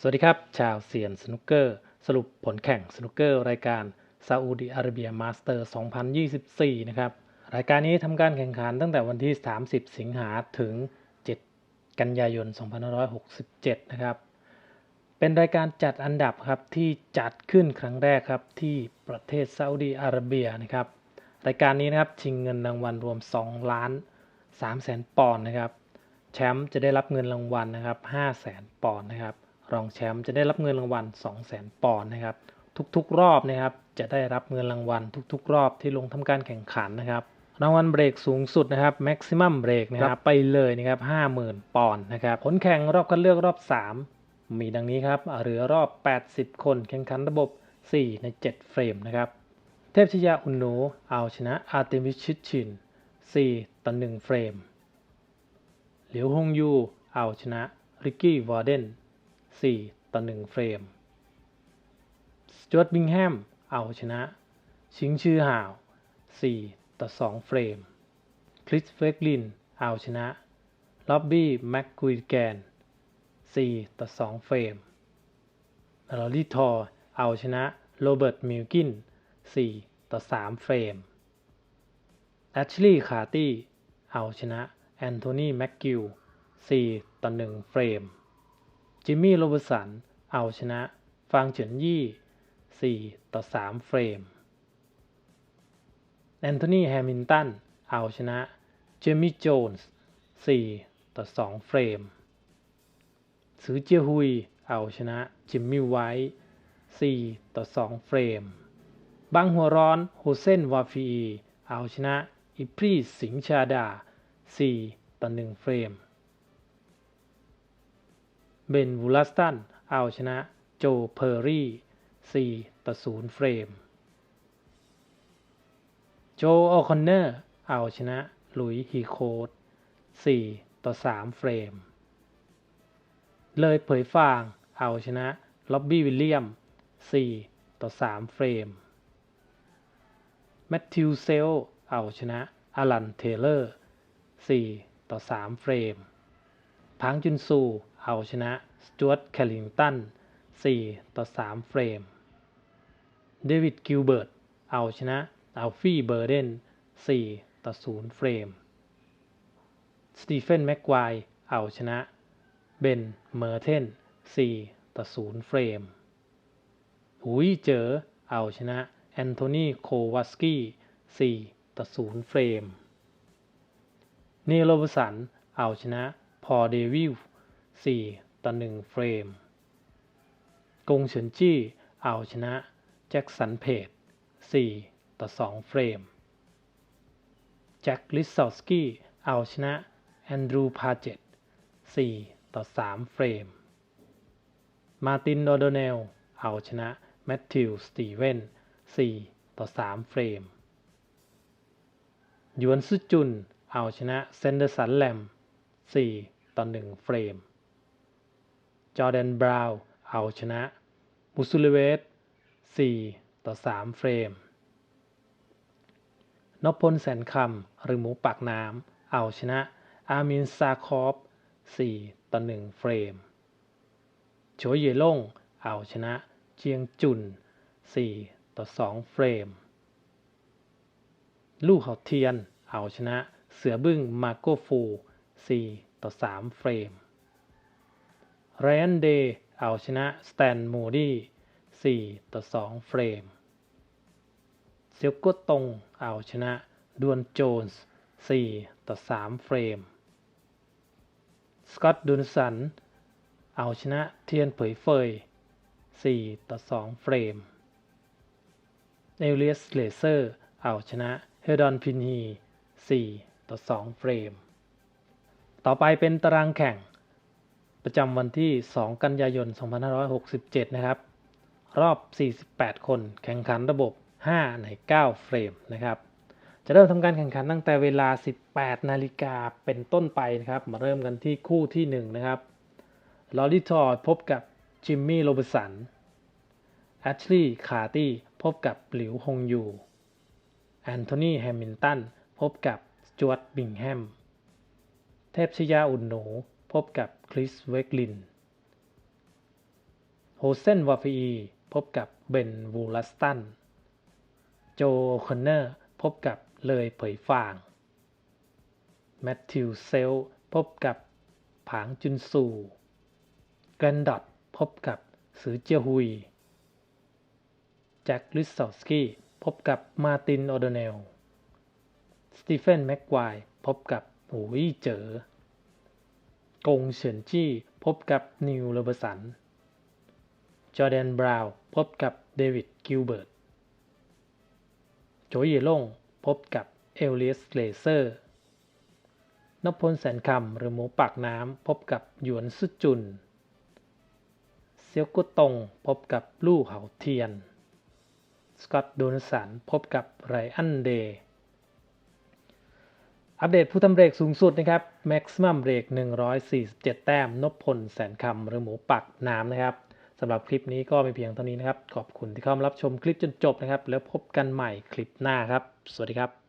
สวัสดีครับ ชาวเซียนสนุกเกอร์ สรุปผลแข่งสนุกเกอร์รายการซาอุดิอาระเบียมาสเตอร์ 2024 นะครับ รายการนี้ทำการแข่งขันตั้งแต่วันที่ 30 สิงหาถึง 7 กันยายน 2567 นะครับ เป็นรายการจัดอันดับครับที่จัดขึ้นครั้งแรกครับที่ประเทศซาอุดิอาระเบียนะครับ รายการนี้นะครับชิงเงินรางวัลรวม 2 ล้าน3แสนปอนด์นะครับ แชมป์จะได้รับเงินรางวัลนะครับ5แสนปอนด์นะครับ รองแชมป์จะได้รับเงินรางวัล2แสนปอนด์นะครับ ทุกๆ รอบนะครับ จะได้รับเงินรางวัลทุกๆ รอบที่ลงทำการแข่งขันนะครับ รางวัลเบรกสูงสุดนะครับ maximum break นะครับไปเลยนะครับ50,000 ปอนด์นะครับ ผลแข่งรอบคัดเลือกรอบ 3 มีดังนี้ครับเหลือรอบ 80 คนแข่งขันระบบ 4 ใน 7 เฟรมนะครับ เทพชยาอุนโนเอาชนะอาร์เตมิชิชิน 4 ต่อ 1 เฟรม เหลียวฮงยูเอาชนะริกกี้วอร์เดน 4 ต่อ 1 เฟรม สจวตบิงแฮม เอาชนะ ชิงชื่อห่าว 4 ต่อ 2 เฟรม คริสเฟกลิน เอาชนะ ล็อบบี้ แม็กกุยแกน 4 ต่อ 2 เฟรมลอรี่ทอร์เอาชนะ โรเบิร์ต มิลกิน 4 ต่อ 3 เฟรม แอชลีย์ คาร์ตี้ เอาชนะ แอนโทนี แม็กกิว4ต่อ 1 เฟรม จิมมี่โรเบร์สัน เอาชนะ ฟางเฉินยี่ 4 ต่อ 3 เฟรม แอนโทนีแฮมิลตัน เอาชนะ เจมี่โจนส์ 4 ต่อ 2 เฟรม ซือเจียฮุย เอาชนะ จิมมี่ไวท์ 4 ต่อ 2 เฟรม บังหัวร้อนโฮเซนวาฟีเอาชนะ อิปรีสิงชาดา 4 ต่อ 1 เฟรม เบนวูลัสตันเอาชนะโจเพอร์รี่ 4 ต่อ 0 เฟรม โจโอคอนเนอร์ เอาชนะหลุยฮีโคด4 ต่อ 3 เฟรม เลยเผยฟาง เอาชนะล็อบบี้วิลเลียม 4 ต่อ 3 เฟรม แมทธิวเซล เอาชนะอลันเทเลอร์ 4 ต่อ 3 เฟรม พังจุนซู เอาชนะสจวตแคลิงตัน 4 ต่อ 3 เฟรม เดวิดกิลเบิร์ต เอาชนะอัลฟี่เบอร์เดน 4 ต่อ 0 เฟรม สตีเฟนแม็กควายเอาชนะ เบน เมอร์เทน 4 ต่อ 0 เฟรม หุยเจอ เอาชนะ แอนโทนีโควาสกี้ 4 ต่อ 0 เฟรม เนโรบสัน เอาชนะ พอเดวิล4ต่อ1เฟรม กงเฉินจี้เอาชนะ แจ็คสันเพจ4ต่อ2เฟรม แจ็คลิสซอสกี้เอาชนะ แอนดรูพาเจต4ต่อ3เฟรม มาตินโดโดเนล เอาชนะ แมทธิว สตีเวน4ต่อ3เฟรมยวนซึจุน เอาชนะ เซนเดอร์สันแลม4 ต่อ1เฟรม จอแดนบราวน์เอาชนะมุสุลเวส4ต่อ 3 เฟรม นพพลแสนคำหรือหมูปากน้ำเอาชนะอามินซาคอฟ4ต่อ 1 เฟรม โฉยเย่ล่งเอาชนะเจียงจุน 4 ต่อ 2 เฟรม ลู่เขาเทียน เอาชนะเสือบึ้งมาโกฟู 4 ต่อ 3 เฟรมไรอันเดย์เอาชนะสแตนมูดี้4ต่อ 2 เฟรม เซียวกัวตงเอาชนะดวนโจนส์4ต่อ 3 เฟรม สกอตต์ดูนสัน เอาชนะเทียนเผยเฟย 4 ต่อ 2 เฟรม เอเลียสเลเซอร์ เอาชนะเฮดอนพินฮี 4 ต่อ 2 เฟรม ต่อไปเป็นตารางแข่ง ประจำวันที่ 2 กันยายน 2567 นะครับ รอบ 48 คน แข่งขันระบบ 5 ใน 9 เฟรมนะครับ จะเริ่มทำการแข่งขันตั้งแต่เวลา 18 นาฬิกาเป็นต้นไปนะครับ มาเริ่มกันที่คู่ที่ 1 นะครับ ลอริทอร์พบกับจิมมี่โรเบสันแอชลีย์คาร์ตี้พบกับหลิวฮงยู แอนโทนีแฮมิลตัน พบกับสจวตบิงแฮม ทพชยาอุ่นหนู พบกับคริสเวกลิน โฮเซนวาฟีพบกับเบนวูลัสตัน โจคอนเนอร์ พบกับเลยเผยฟาง แมทธิวเซล พบกับผางจุนซูแกรนดอตพบกับซือเจียฮุย แจ็คลิสซอสกี้ พบกับมาตินโอโดเนล สตีเฟนแม็กควาย พบกับ หูยเจอกงเฉินจี้พบกับนิวเลเบสัน จอแดนบราวน์พบกับเดวิดกิลเบิร์ต โจเยล่งพบกับเอลเลียสเลเซอร์นพพลแสนคำหรือหมูปากน้ำพบกับหยวนสุจุน เซียวกุตงพบกับลู่เหาเทียน สกอตต์โดนสันพบกับไรอันเดย์ อัปเดตผู้ทำเบรกสูงสุดนะครับแม็กซิมัมเบรก147 แต้มนพพลแสนคำหรือหมูปักน้ำนะครับสำหรับคลิปนี้ก็มีเพียงเท่านี้นะครับ ขอบคุณที่เข้ามารับชมคลิปจนจบนะครับ แล้วพบกันใหม่คลิปหน้าครับ สวัสดีครับ